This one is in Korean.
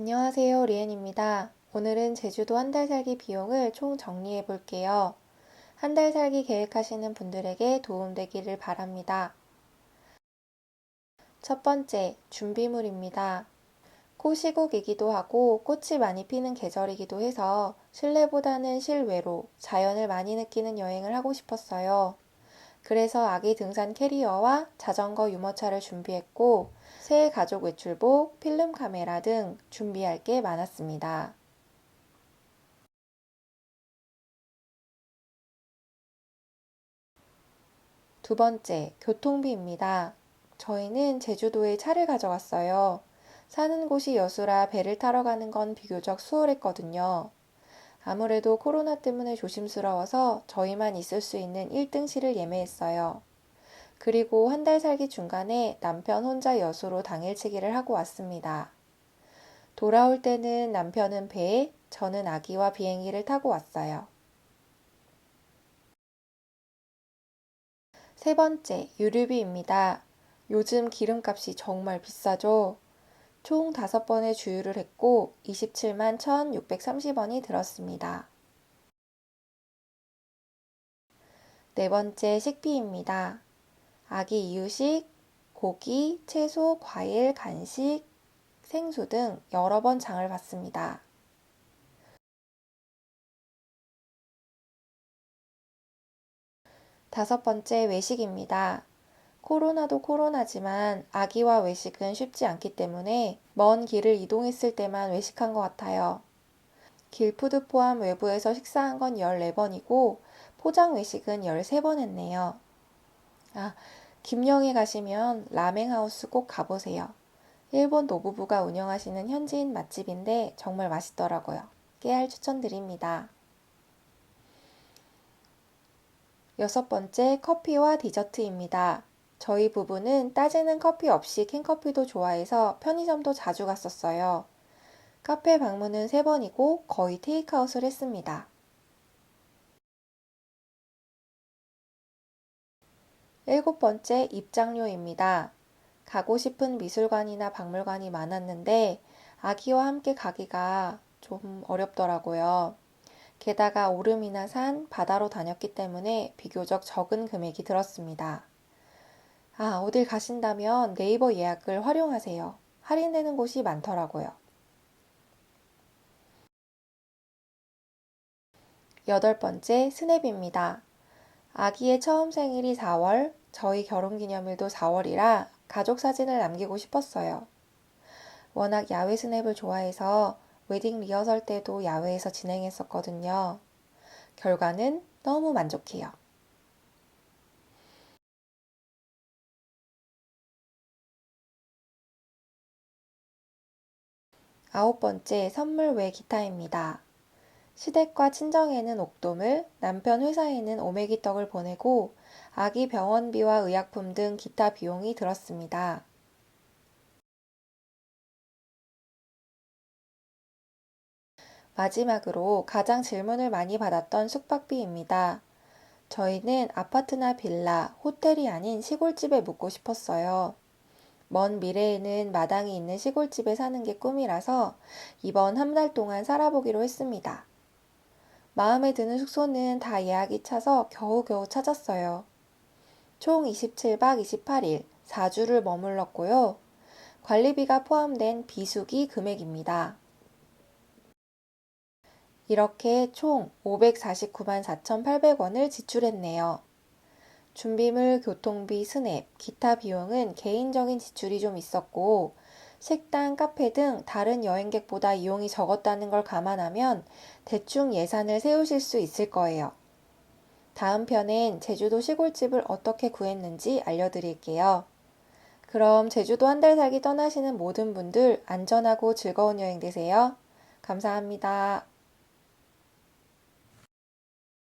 안녕하세요. 리엔입니다. 오늘은 제주도 한 달 살기 비용을 총 정리해 볼게요. 한 달 살기 계획하시는 분들에게 도움되기를 바랍니다. 첫 번째, 준비물입니다. 코시국이기도 하고 꽃이 많이 피는 계절이기도 해서 실내보다는 실외로 자연을 많이 느끼는 여행을 하고 싶었어요. 그래서 아기 등산 캐리어와 자전거 유모차를 준비했고 새 가족 외출복, 필름 카메라 등 준비할 게 많았습니다. 두 번째, 교통비입니다. 저희는 제주도에 차를 가져갔어요. 사는 곳이 여수라 배를 타러 가는 건 비교적 수월했거든요. 아무래도 코로나 때문에 조심스러워서 저희만 있을 수 있는 1등실을 예매했어요. 그리고 한 달 살기 중간에 남편 혼자 여수로 당일치기를 하고 왔습니다. 돌아올 때는 남편은 배에, 저는 아기와 비행기를 타고 왔어요. 세 번째, 유류비입니다. 요즘 기름값이 정말 비싸죠? 총 5번의 주유를 했고 27만 1,630원이 들었습니다. 네 번째 식비입니다. 아기 이유식, 고기, 채소, 과일, 간식, 생수 등 여러 번 장을 봤습니다. 다섯 번째 외식입니다. 코로나도 코로나지만 아기와 외식은 쉽지 않기 때문에 먼 길을 이동했을 때만 외식한 것 같아요. 길푸드 포함 외부에서 식사한 건 14번이고 포장 외식은 13번 했네요. 아, 김영에 가시면 라멘하우스 꼭 가보세요. 일본 노부부가 운영하시는 현지인 맛집인데 정말 맛있더라고요. 깨알 추천드립니다. 여섯 번째 커피와 디저트입니다. 저희 부부는 따지는 커피 없이 캔커피도 좋아해서 편의점도 자주 갔었어요. 카페 방문은 세 번이고 거의 테이크아웃을 했습니다. 일곱 번째 입장료입니다. 가고 싶은 미술관이나 박물관이 많았는데 아기와 함께 가기가 좀 어렵더라고요. 게다가 오름이나 산, 바다로 다녔기 때문에 비교적 적은 금액이 들었습니다. 아, 어딜 가신다면 네이버 예약을 활용하세요. 할인되는 곳이 많더라고요. 여덟 번째, 스냅입니다. 아기의 처음 생일이 4월, 저희 결혼기념일도 4월이라 가족 사진을 남기고 싶었어요. 워낙 야외 스냅을 좋아해서 웨딩 리허설 때도 야외에서 진행했었거든요. 결과는 너무 만족해요. 아홉 번째, 선물 외 기타입니다. 시댁과 친정에는 옥돔을, 남편 회사에는 오메기 떡을 보내고 아기 병원비와 의약품 등 기타 비용이 들었습니다. 마지막으로 가장 질문을 많이 받았던 숙박비입니다. 저희는 아파트나 빌라, 호텔이 아닌 시골집에 묵고 싶었어요. 먼 미래에는 마당이 있는 시골집에 사는 게 꿈이라서 이번 한 달 동안 살아보기로 했습니다. 마음에 드는 숙소는 다 예약이 차서 겨우겨우 찾았어요. 총 27박 28일 4주를 머물렀고요. 관리비가 포함된 비수기 금액입니다. 이렇게 총 549만 4,800원을 지출했네요. 준비물, 교통비, 스냅, 기타 비용은 개인적인 지출이 좀 있었고, 식당, 카페 등 다른 여행객보다 이용이 적었다는 걸 감안하면 대충 예산을 세우실 수 있을 거예요. 다음 편엔 제주도 시골집을 어떻게 구했는지 알려드릴게요. 그럼 제주도 한 달 살기 떠나시는 모든 분들 안전하고 즐거운 여행 되세요. 감사합니다.